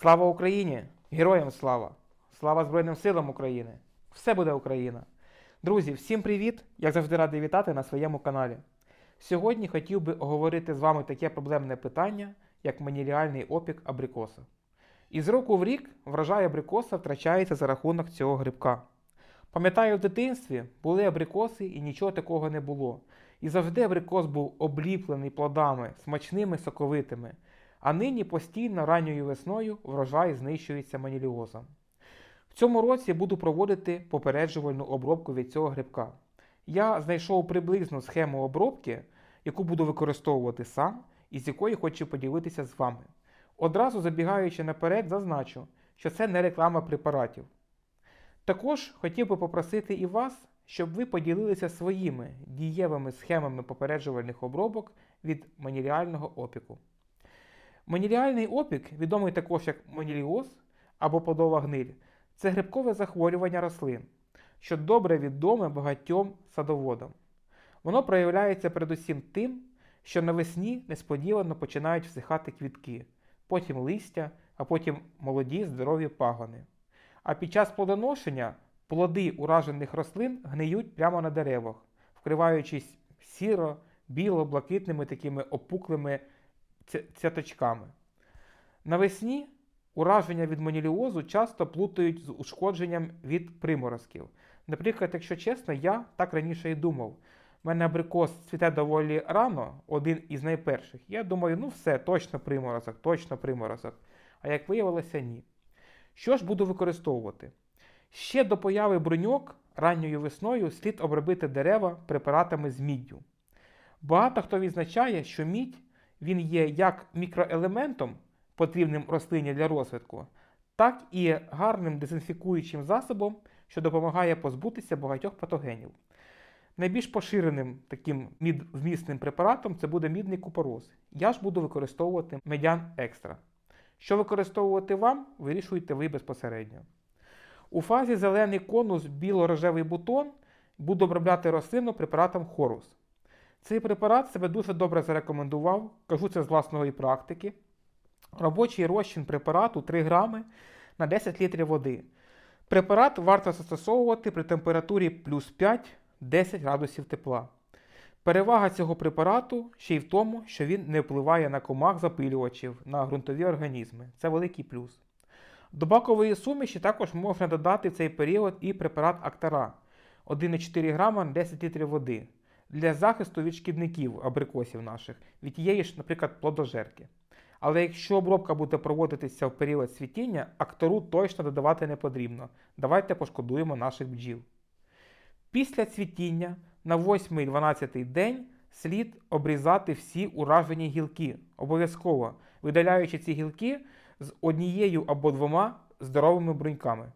Слава Україні! Героям слава! Слава Збройним силам України! Все буде Україна! Друзі, всім привіт! Як завжди радий вітати на своєму каналі. Сьогодні хотів би оговорити з вами таке проблемне питання, як маніліальний опік абрикоса. Із року в рік врожай абрикоса втрачається за рахунок цього грибка. Пам'ятаю, в дитинстві були абрикоси і нічого такого не було. І завжди абрикос був обліплений плодами, смачними, соковитими. А нині постійно ранньою весною врожай знищується маніліозом. В цьому році буду проводити попереджувальну обробку від цього грибка. Я знайшов приблизну схему обробки, яку буду використовувати сам і з якою хочу поділитися з вами. Одразу забігаючи наперед, зазначу, що це не реклама препаратів. Також хотів би попросити і вас, щоб ви поділилися своїми дієвими схемами попереджувальних обробок від маніліального опіку. Маніліальний опік, відомий також як маніліоз або плодова гниль, це грибкове захворювання рослин, що добре відоме багатьом садоводам. Воно проявляється передусім тим, що навесні несподівано починають всихати квітки, потім листя, а потім молоді здорові пагони. А під час плодоношення плоди уражених рослин гниють прямо на деревах, вкриваючись сіро, біло, блакитними такими опуклими цяточками. Навесні ураження від маніліозу часто плутають з ушкодженням від приморозків. Наприклад, якщо чесно, я так раніше і думав. У мене абрикос цвіте доволі рано, один із найперших. Я думаю, ну все, точно приморозок, точно приморозок. А як виявилося, ні. Що ж буду використовувати? Ще до появи бруньок ранньою весною слід обробити дерева препаратами з міддю. Багато хто відзначає, що мідь він є як мікроелементом, потрібним рослині для розвитку, так і гарним дезінфікуючим засобом, що допомагає позбутися багатьох патогенів. Найбільш поширеним таким мідвмісним препаратом це буде мідний купорос. Я ж буду використовувати медян екстра. Що використовувати вам, вирішуєте ви безпосередньо. У фазі зелений конус біло-рожевий бутон буду обробляти рослину препаратом Хорус. Цей препарат себе дуже добре зарекомендував, кажу це з власної практики. Робочий розчин препарату 3 грами на 10 літрів води. Препарат варто застосовувати при температурі плюс 5-10 градусів тепла. Перевага цього препарату ще й в тому, що він не впливає на комах запилювачів, на ґрунтові організми. Це великий плюс. До бакової суміші також можна додати в цей період і препарат Актара 1,4 грама на 10 літрів води для захисту від шкідників абрикосів наших, від тієї ж, наприклад, плодожерки. Але якщо обробка буде проводитися в період цвітіння, актору точно додавати не потрібно. Давайте пошкодуємо наших бджіл. Після цвітіння на 8-12 день слід обрізати всі уражені гілки, обов'язково видаляючи ці гілки з однією або двома здоровими бруньками.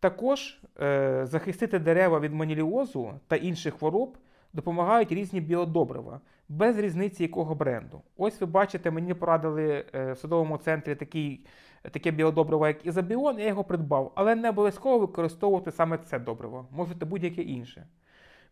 Також е, захистити дерева від маніліозу та інших хвороб допомагають різні біодобрива, без різниці якого бренду. Ось ви бачите, мені порадили е, в садовому центрі такий, таке біодобриво, як Ізобіон, я його придбав, але не обов'язково використовувати саме це добриво, можете будь-яке інше.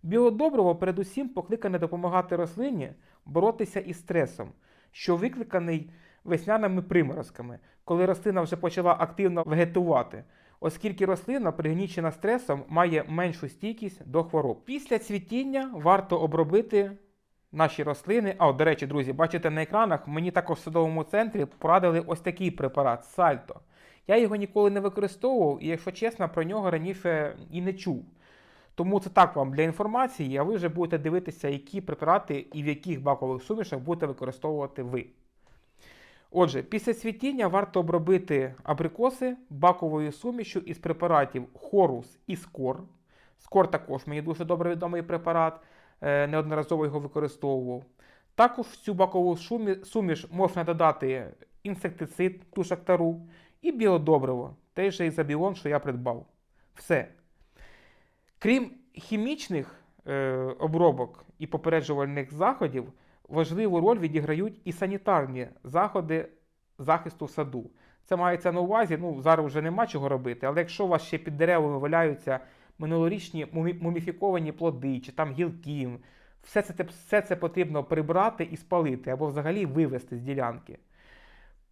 Біодобриво передусім покликане допомагати рослині боротися із стресом, що викликаний весняними приморозками, коли рослина вже почала активно вегетувати, оскільки рослина, пригнічена стресом, має меншу стійкість до хвороб. Після цвітіння варто обробити наші рослини. А, от, до речі, друзі, бачите на екранах, мені також в садовому центрі порадили ось такий препарат Сальто. Я його ніколи не використовував, і, якщо чесно, про нього раніше і не чув. Тому це так вам для інформації, а ви вже будете дивитися, які препарати і в яких бакових сумішах будете використовувати ви. Отже, після цвітіння варто обробити абрикоси баковою сумішю із препаратів Хорус і Скор. Скор також мені дуже добре відомий препарат, е, неодноразово його використовував. Також в цю бакову суміш можна додати інсектицид, ту шактару, і біодобриво, той же ізобіон, що я придбав. Все. Крім хімічних е, обробок і попереджувальних заходів, важливу роль відіграють і санітарні заходи захисту саду. Це мається на увазі, ну зараз вже нема чого робити, але якщо у вас ще під деревами валяються минулорічні муміфіковані плоди чи там гілки, все це, все це потрібно прибрати і спалити або взагалі вивезти з ділянки.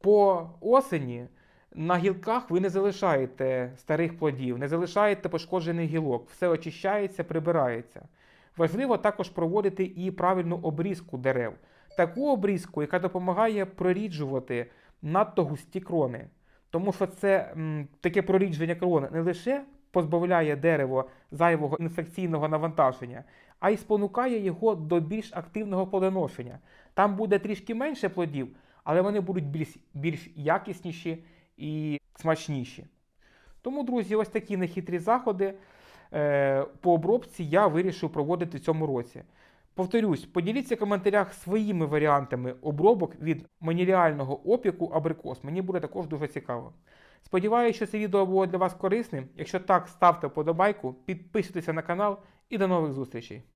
По осені на гілках ви не залишаєте старих плодів, не залишаєте пошкоджених гілок, все очищається, прибирається. Важливо також проводити і правильну обрізку дерев, таку обрізку, яка допомагає проріджувати надто густі крони. Тому що це м, таке прорідження крони не лише позбавляє дерево зайвого інфекційного навантаження, а й спонукає його до більш активного плодоношення. Там буде трішки менше плодів, але вони будуть більш, більш якісніші і смачніші. Тому, друзі, ось такі нехитрі заходи по обробці я вирішив проводити в цьому році. Повторюсь, поділіться в коментарях своїми варіантами обробок від маніліального опіку абрикос. Мені буде також дуже цікаво. Сподіваюся, що це відео було для вас корисним. Якщо так, ставте вподобайку, підписуйтеся на канал і до нових зустрічей.